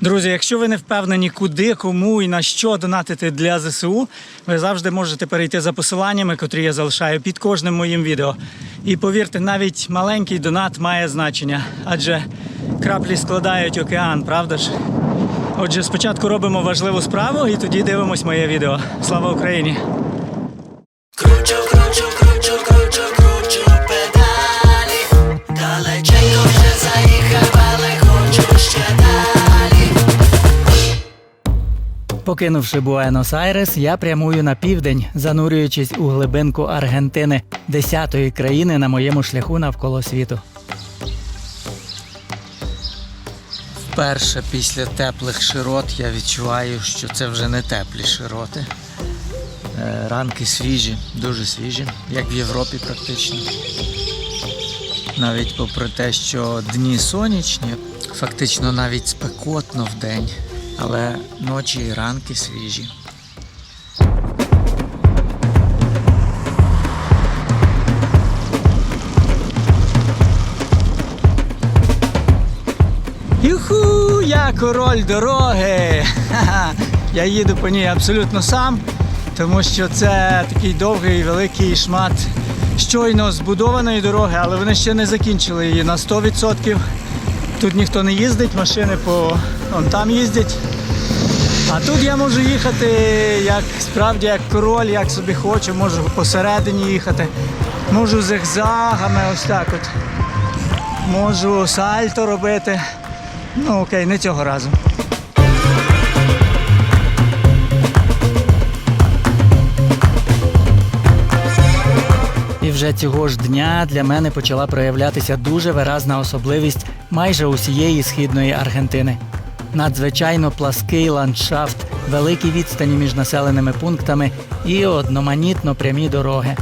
Друзі, якщо ви не впевнені, куди, кому і на що донатити для ЗСУ, ви завжди можете перейти за посиланнями, котрі я залишаю під кожним моїм відео. І повірте, навіть маленький донат має значення, адже краплі складають океан, правда ж? Отже, спочатку робимо важливу справу і тоді дивимось моє відео. Слава Україні! Кручу, кручу, кручу, Покинувши Буенос-Айрес, я прямую на південь, занурюючись у глибинку Аргентини, десятої країни на моєму шляху навколо світу. Вперше після теплих широт я відчуваю, що це вже не теплі широти. Е, Ранки свіжі, дуже свіжі, як в Європі практично. Навіть попри те, що дні сонячні, фактично навіть спекотно в день, але ночі і ранки свіжі. Юху, я король дороги. Я їду по ній абсолютно сам, тому що це такий довгий великий шмат щойно збудованої дороги, але вони ще не закінчили її на 100%. Тут ніхто не їздить, машини по он там їздять. А тут я можу їхати як справді як король, як собі хочу, можу посередині їхати. Можу зигзагами, ось так от. Можу сальто робити. Ну окей, не цього разу. І вже цього ж дня для мене почала проявлятися дуже виразна особливість майже усієї східної Аргентини. Надзвичайно плаский ландшафт, великі відстані між населеними пунктами і одноманітно прямі дороги.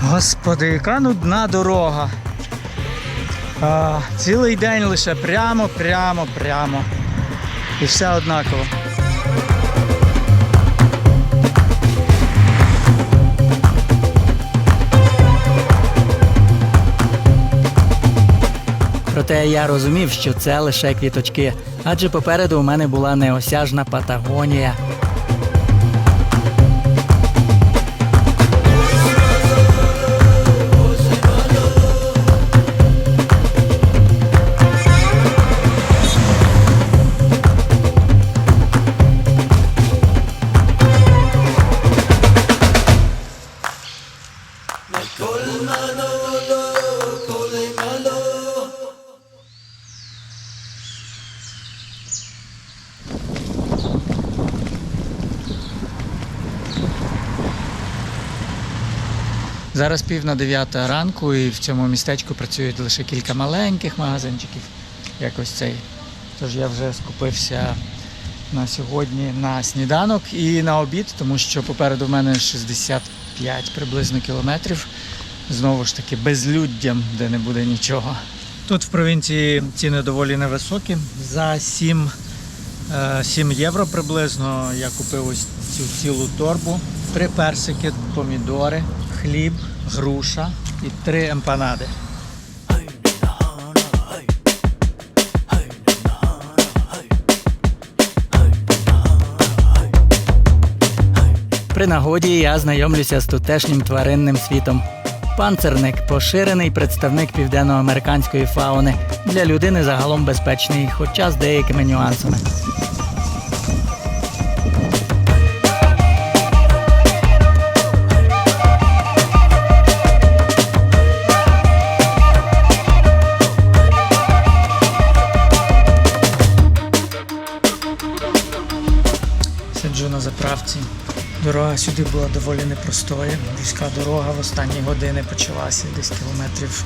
Господи, яка нудна дорога. А, цілий день лише прямо, прямо, прямо. І все однаково. Проте я розумів, що це лише квіточки, адже попереду у мене була неосяжна Патагонія. Зараз пів на дев'ята ранку, і в цьому містечку працюють лише кілька маленьких магазинчиків, як ось цей. Тож я вже скупився на сьогодні на сніданок і на обід, тому що попереду в мене 65 приблизно кілометрів. Знову ж таки, безлюддям, де не буде нічого. Тут в провінції ціни доволі невисокі. За 7, е, 7 євро приблизно я купив ось цю цілу торбу. Три персики, помідори, хліб, груша і три емпанади. При нагоді я знайомлюся з тутешнім тваринним світом. Панцерник поширений представник південноамериканської фауни. Для людини загалом безпечний, хоча з деякими нюансами. Сюди була доволі непростою. Вузька дорога в останні години почалася, десь кілометрів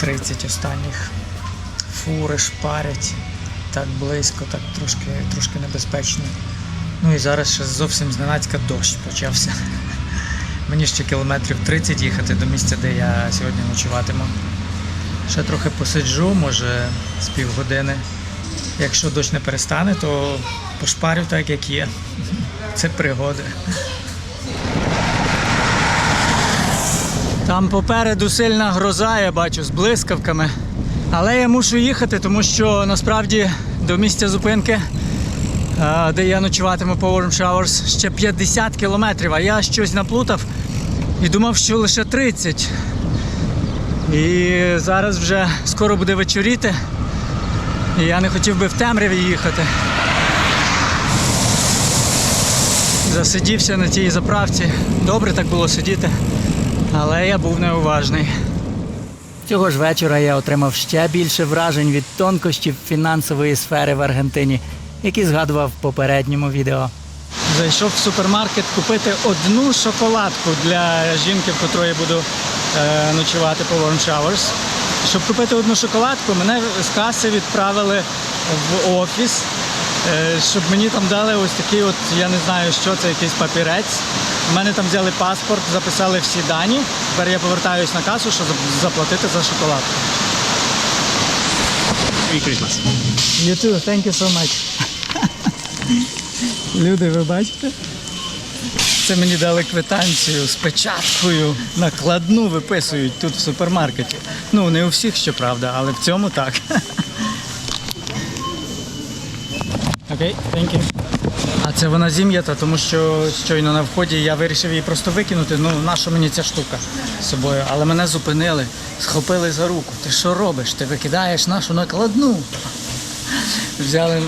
30 останніх. Фури шпарять так близько, так трошки, трошки небезпечно. Ну і зараз ще зовсім зненацька дощ почався. Мені ще кілометрів 30 їхати до місця, де я сьогодні ночуватиму. Ще трохи посиджу, може з півгодини. Якщо дощ не перестане, то пошпарю так, як є. Це пригоди. Там попереду сильна гроза, я бачу, з блискавками. Але я мушу їхати, тому що насправді до місця зупинки, е, де я ночуватиму по Warm Showers, ще 50 кілометрів, а я щось наплутав і думав, що лише 30. І зараз вже скоро буде вечоріти. І я не хотів би в темряві їхати. Засидівся на тій заправці. Добре так було сидіти, але я був неуважний. Цього ж вечора я отримав ще більше вражень від тонкощів фінансової сфери в Аргентині, які згадував в попередньому відео. Зайшов в супермаркет купити одну шоколадку для жінки, в котрої буду е, ночувати по Warm Showers. Щоб купити одну шоколадку, мене з каси відправили в офіс, е, щоб мені там дали ось такий от, я не знаю, що це, якийсь папірець. У мене там взяли паспорт, записали всі дані. Тепер я повертаюсь на касу, щоб заплатити за. Merry Christmas. You too, thank you so much. Люди, ви бачите? Це мені дали квитанцію з печаткою. Накладну виписують тут в супермаркеті. Ну, не у всіх, щоправда, але в цьому так. Окей, thank you. Це вона зім'ята, тому що щойно на вході я вирішив її просто викинути. Ну, нащо мені ця штука з собою? Але мене зупинили, схопили за руку. Ти що робиш? Ти викидаєш нашу накладну. Взяли е,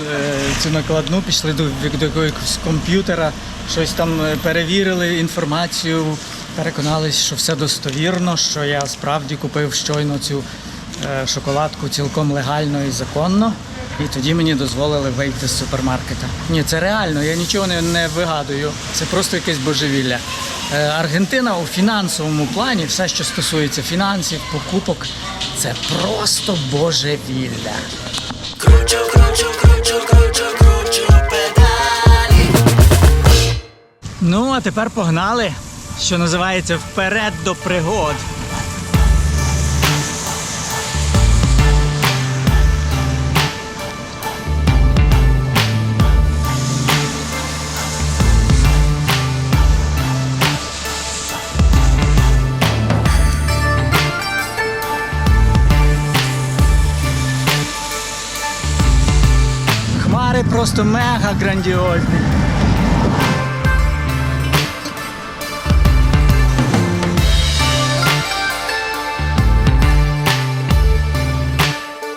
цю накладну, пішли до, до якогось комп'ютера, щось там е, перевірили інформацію, переконались, що все достовірно, що я справді купив щойно цю е, шоколадку цілком легально і законно. І тоді мені дозволили вийти з супермаркета. Ні, це реально, я нічого не, не вигадую. Це просто якесь божевілля. Е, Аргентина у фінансовому плані, все, що стосується фінансів, покупок, це просто божевілля. Кручу, кручу, кручу, кручу, кручу педалі. Ну, а тепер погнали, що називається вперед до пригод. Просто мега грандіозні.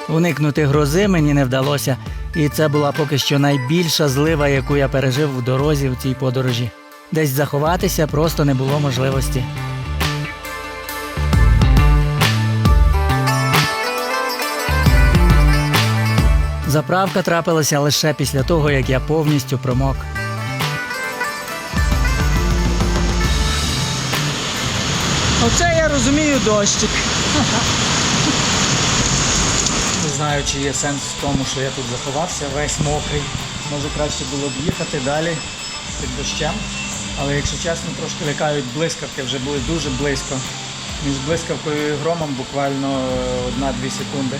Уникнути грози мені не вдалося, і це була поки що найбільша злива, яку я пережив у дорозі в цій подорожі. Десь заховатися просто не було можливості. Заправка трапилася лише після того, як я повністю промок. Оце я розумію дощик. Не знаю, чи є сенс в тому, що я тут заховався, весь мокрий. Може краще було б їхати далі під дощем. Але якщо чесно, трошки лякають блискавки, вже були дуже близько. Між блискавкою і громом буквально е, одна-дві секунди.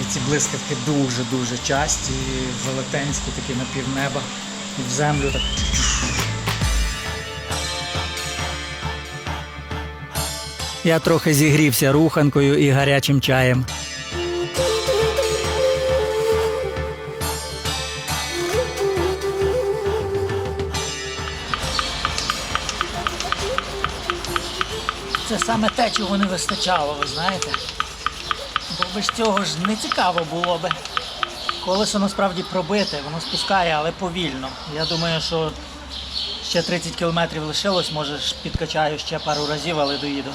І ці блискавки дуже-дуже часті, велетенські, такі на півнеба. І в землю так. Я трохи зігрівся руханкою і гарячим чаєм. Це саме те, чого не вистачало, ви знаєте. Без цього ж не цікаво було би. Колесо насправді пробите, воно спускає, але повільно. Я думаю, що ще 30 кілометрів лишилось, може підкачаю ще пару разів, але доїду.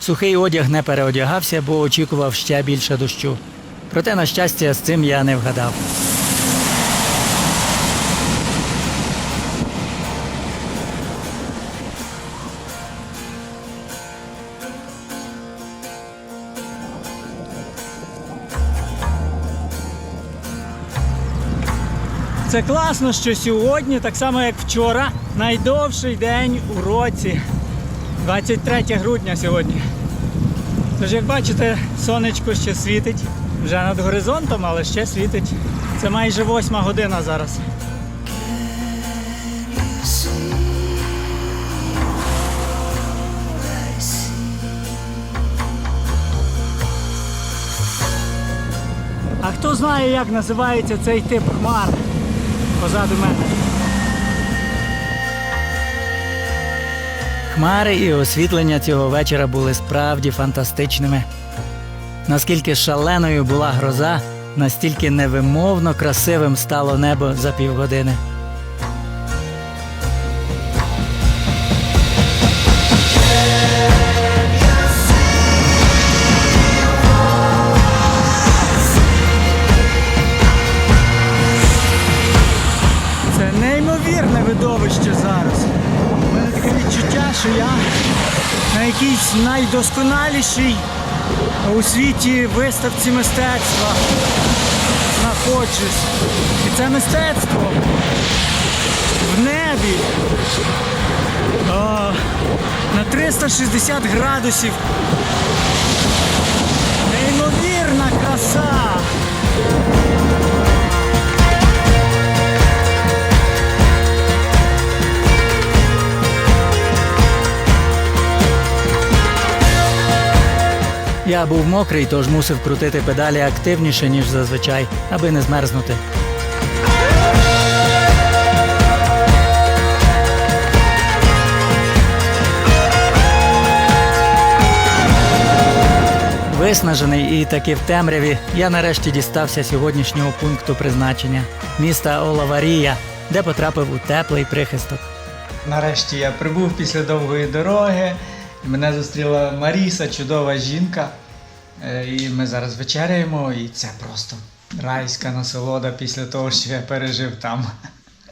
Сухий одяг не переодягався, бо очікував ще більше дощу. Проте, на щастя, з цим я не вгадав. Це класно, що сьогодні, так само як вчора, найдовший день у році. 23 грудня сьогодні. Тож, як бачите, сонечко ще світить вже над горизонтом, але ще світить. Це майже восьма година зараз. А хто знає, як називається цей тип хмар? Позаду мене. Хмари і освітлення цього вечора були справді фантастичними. Наскільки шаленою була гроза, настільки невимовно красивим стало небо за півгодини. Найдосконалішій у світі виставці мистецтва знаходжусь. І це мистецтво в небі. О, на 360 градусів. Неймовірна краса. Я був мокрий, тож мусив крутити педалі активніше, ніж зазвичай, аби не змерзнути. Виснажений і таки в темряві, я нарешті дістався сьогоднішнього пункту призначення міста Олаварія, де потрапив у теплий прихисток. Нарешті я прибув після довгої дороги. Мене зустріла Маріса, чудова жінка. Е, І ми зараз вечеряємо, і це просто райська насолода після того, що я пережив там.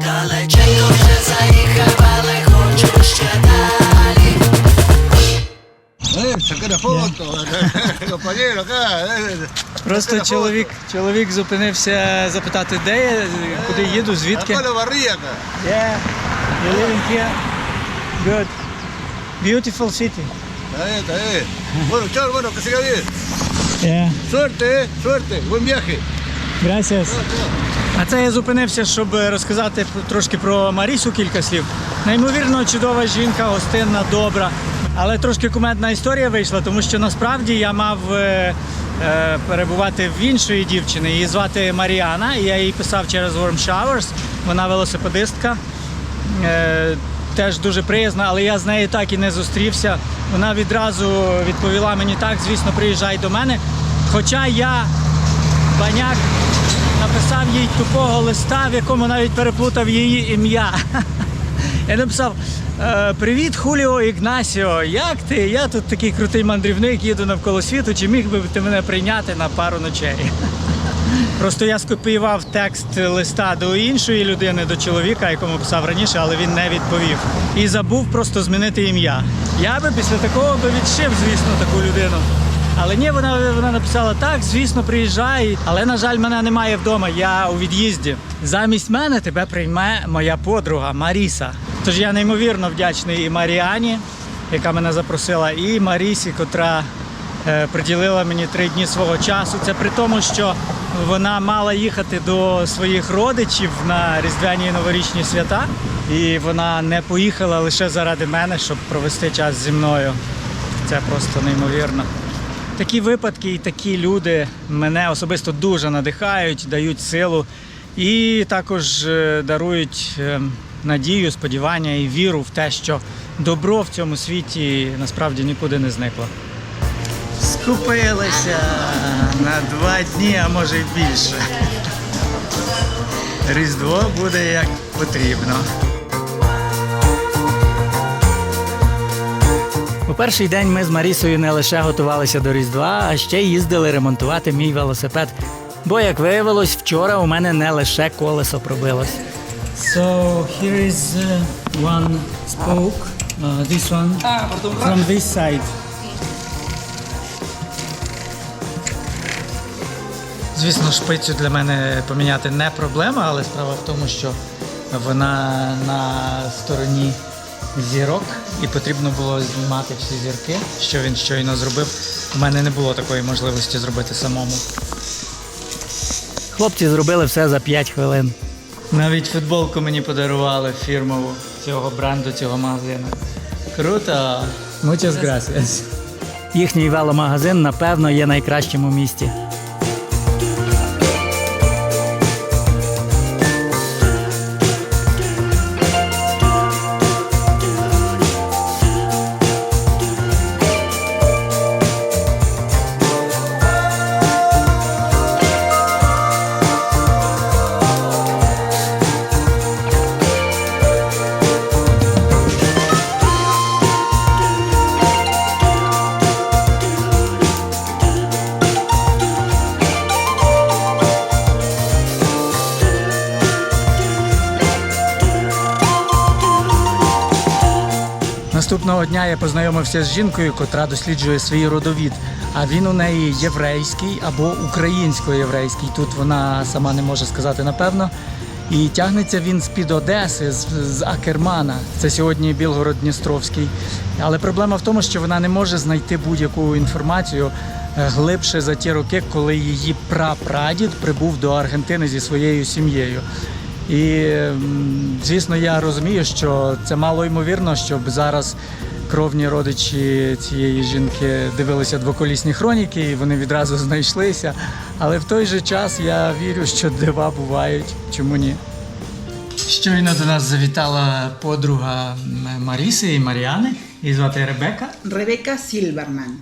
Далеченько вже заїхав, але хочу ще далі. Просто чоловік, чоловік зупинився запитати, де я, куди їду, звідки. Good. Beautiful city. Está bien, está bien. Bueno, chao, hermano, que siga bien. Yeah. Suerte, eh, suerte. Buen viaje. Gracias. А це я зупинився, щоб розказати трошки про Марісу кілька слів. Неймовірно чудова жінка, гостинна, добра. Але трошки кумедна історія вийшла, тому що насправді я мав е, е, перебувати в іншої дівчини. Її звати Маріана, і я їй писав через Warm Showers. Вона велосипедистка. Е, теж дуже приязна, але я з нею так і не зустрівся. Вона відразу відповіла мені так, звісно, приїжджай до мене. Хоча я баняк написав їй тупого листа, в якому навіть переплутав її ім'я. Я написав: «Е, Привіт, Хуліо Ігнасіо. Як ти? Я тут такий крутий мандрівник, їду навколо світу. Чи міг би ти мене прийняти на пару ночей? Просто я скопіював текст листа до іншої людини, до чоловіка, якому писав раніше, але він не відповів. І забув просто змінити ім'я. Я би після такого би відшив, звісно, таку людину. Але ні, вона, вона написала так, звісно, приїжджай. Але, на жаль, мене немає вдома, я у від'їзді. Замість мене тебе прийме моя подруга Маріса. Тож я неймовірно вдячний і Маріані, яка мене запросила, і Марісі, котра приділила мені три дні свого часу. Це при тому, що вона мала їхати до своїх родичів на різдвяні і новорічні свята, і вона не поїхала лише заради мене, щоб провести час зі мною. Це просто неймовірно. Такі випадки і такі люди мене особисто дуже надихають, дають силу і також е, дарують е, надію, сподівання і віру в те, що добро в цьому світі насправді нікуди не зникло. Скупилися на два дні, а може й більше. Різдво буде як потрібно. У перший день ми з Марісою не лише готувалися до Різдва, а ще й їздили ремонтувати мій велосипед. Бо, як виявилось, вчора у мене не лише колесо пробилось. So here is uh, one spoke, uh, this one from this side. Звісно, шпицю для мене поміняти не проблема, але справа в тому, що вона на стороні зірок і потрібно було знімати всі зірки, що він щойно зробив. У мене не було такої можливості зробити самому. Хлопці зробили все за 5 хвилин. Навіть футболку мені подарували фірмову цього бренду, цього магазину. Круто! Muchas gracias. Їхній веломагазин, напевно, є найкращим у місті. Наступного дня я познайомився з жінкою, котра досліджує свій родовід. А він у неї єврейський або українсько-єврейський. Тут вона сама не може сказати напевно. І тягнеться він з-під Одеси, з, з Акермана. Це сьогодні Білгород-Дністровський. Але проблема в тому, що вона не може знайти будь-яку інформацію е, глибше за ті роки, коли її прапрадід прибув до Аргентини зі своєю сім'єю. І звісно, я розумію, що це мало ймовірно, щоб зараз кровні родичі цієї жінки дивилися двоколісні хроніки, і вони відразу знайшлися. Але в той же час я вірю, що дива бувають. Чому ні? Щойно до нас завітала подруга Маріси і Маріани, її звати Ребека. Rebeca Silverman.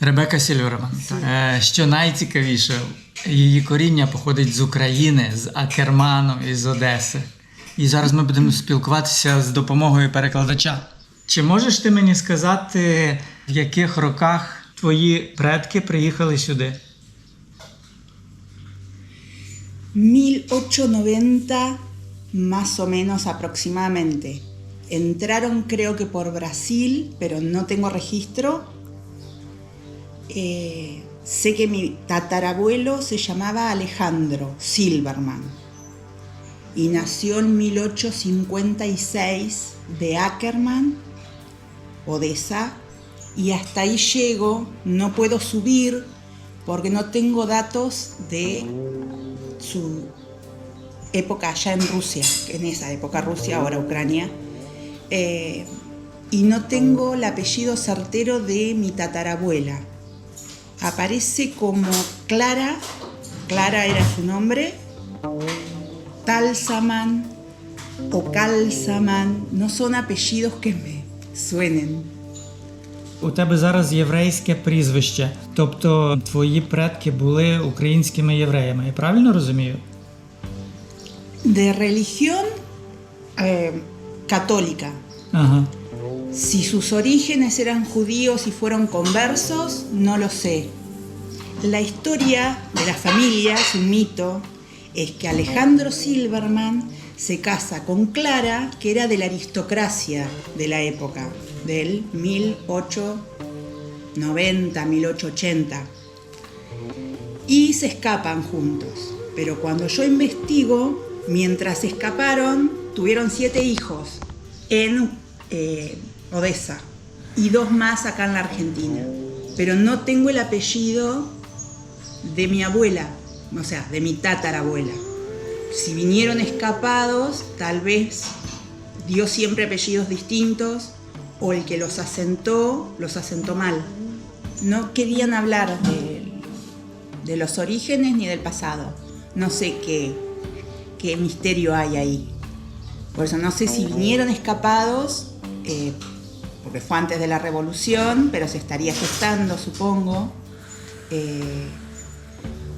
Ребека Сільверман. Е, Що найцікавіше, її коріння походить з України, з Акерману і з Одеси. І зараз ми будемо спілкуватися з допомогою перекладача. Чи можеш ти мені сказати, в яких роках твої предки приїхали сюди? 1890 más o menos aproximadamente. Entraron creo que por Brasil, pero no tengo registro. Eh, sé que mi tatarabuelo se llamaba Alejandro Silverman y nació en 1856 de Ackerman, Odessa, y hasta ahí llego, no puedo subir porque no tengo datos de su época allá en Rusia, en esa época Rusia, ahora Ucrania, eh, y no tengo el apellido certero de mi tatarabuela Aparece como Clara, Clara era su nombre, Talsaman o Calsaman, no son apellidos que me suenen. У тебе зараз єврейське прізвище, тобто твої предки були українськими євреями. Я правильно розумію? De religión eh, católica. Ага. Si sus orígenes eran judíos y fueron conversos, no lo sé. La historia de la familia, es un mito, es que Alejandro Silverman se casa con Clara, que era de la aristocracia de la época, del 1890, 1880. Y se escapan juntos. Pero cuando yo investigo, mientras escaparon, tuvieron siete hijos eh, Odessa y dos más acá en la Argentina. Pero no tengo el apellido de mi abuela, o sea, de mi tatarabuela. Si vinieron escapados, tal vez dio siempre apellidos distintos o el que los asentó, los asentó mal. No querían hablar de, los orígenes ni del pasado. No sé qué, qué misterio hay ahí. Por eso no sé si vinieron escapados, eh, fue antes de la revolución, pero se estaría gestando, supongo, eh,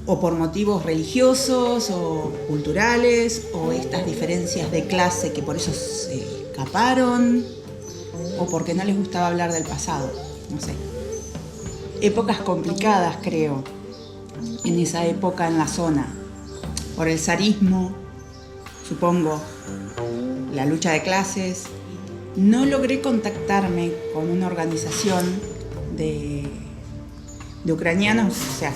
o por motivos religiosos o culturales, o estas diferencias de clase que por eso se escaparon, o porque no les gustaba hablar del pasado, no sé. Épocas complicadas, creo, en esa época en la zona, por el zarismo, supongo, la lucha de clases no logré contactarme con una organización de, ucranianos, o sea,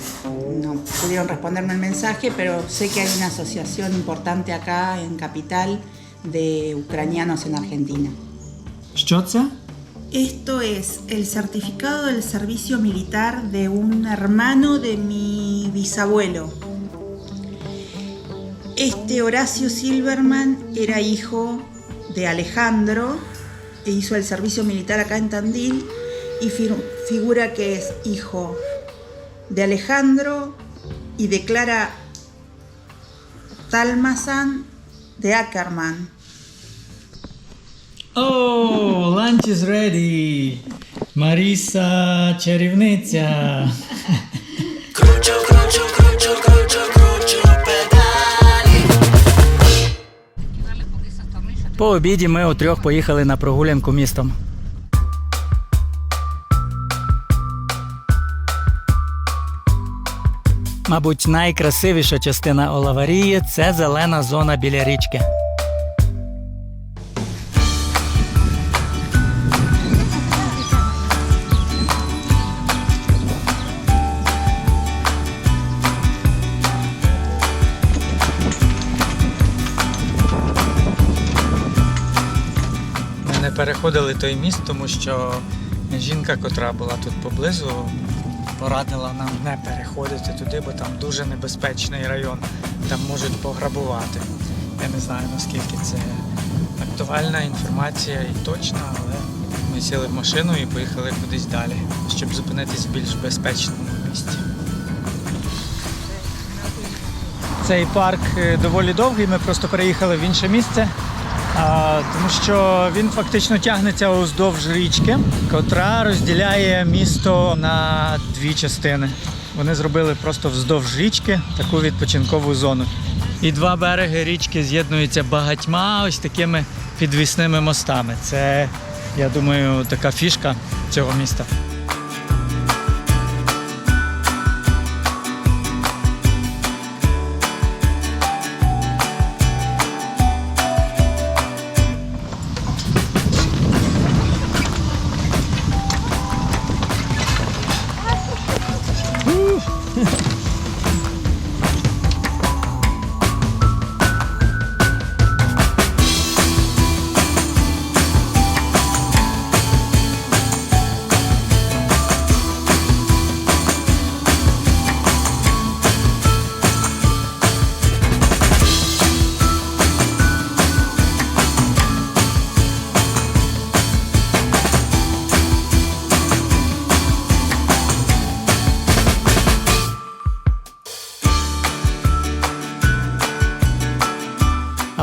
no pudieron responderme el mensaje, pero sé que hay una asociación importante acá en Capital de ucranianos en Argentina. ¿Shchotza? Esto es el certificado del servicio militar de un hermano de mi bisabuelo. Este Horacio Silverman era hijo de Alejandro, hizo el servicio militar acá en Tandil y figura que es hijo de Alejandro y de Clara Talmazán de Ackerman. Oh, lunch is ready. Marisa Cherivnitsa. По обіді ми у трьох поїхали на прогулянку містом. Мабуть, найкрасивіша частина Олаварії це зелена зона біля річки. Переходили той міст, тому що жінка, котра була тут поблизу, порадила нам не переходити туди, бо там дуже небезпечний район. Там можуть пограбувати. Я не знаю наскільки це актуальна інформація і точна, але ми сіли в машину і поїхали кудись далі, щоб зупинитись в більш безпечному місці. Цей парк е, доволі довгий, ми просто переїхали в інше місце, тому що він фактично тягнеться уздовж річки, котра розділяє місто на дві частини. Вони зробили просто вздовж річки таку відпочинкову зону. І два береги річки з'єднуються багатьма ось такими підвісними мостами. Це, я думаю, така фішка цього міста.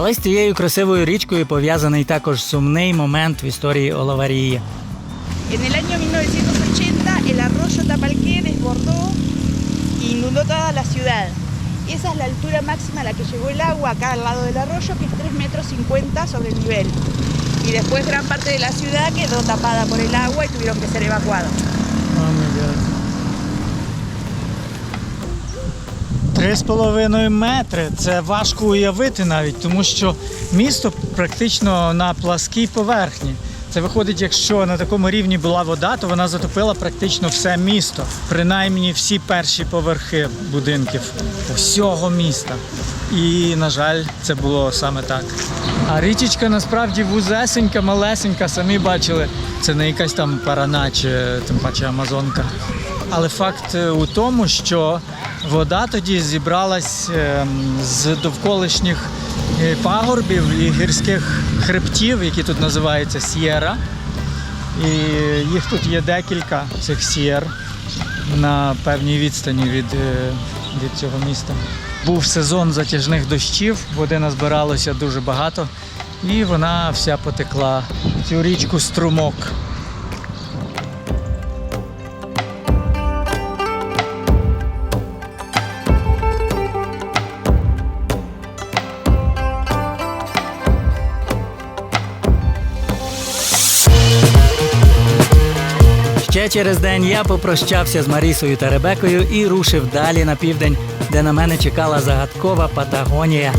Але з цією красивою річкою пов'язаний також сумний момент в історії Оловарії. En el año 1980 el arroyo Tapalqué desbordó e inundó toda la ciudad. Esa es la altura máxima a la que llegó el agua acá al lado del arroyo, que es 3 metros 50 sobre el nivel. Y después gran parte de la ciudad quedó tapada por el agua y tuvieron que ser evacuados. Три з половиною метри. Це важко уявити навіть, тому що місто практично на пласкій поверхні. Це виходить, якщо на такому рівні була вода, то вона затопила практично все місто, принаймні всі перші поверхи будинків усього міста. І, на жаль, це було саме так. А річечка насправді вузесенька, малесенька, самі бачили. Це не якась там парана чи тим паче Амазонка. Але факт е, у тому, що вода тоді зібралась ем, з довколишніх е, пагорбів і гірських хребтів, які тут називаються сєра. І їх тут є декілька цих сєр на певній відстані від, е, від цього міста. Був сезон затяжних дощів, води назбиралося дуже багато, і вона вся потекла в цю річку струмок. Ще через день я попрощався з Марісою та Ребекою і рушив далі на південь, де на мене чекала загадкова Патагонія.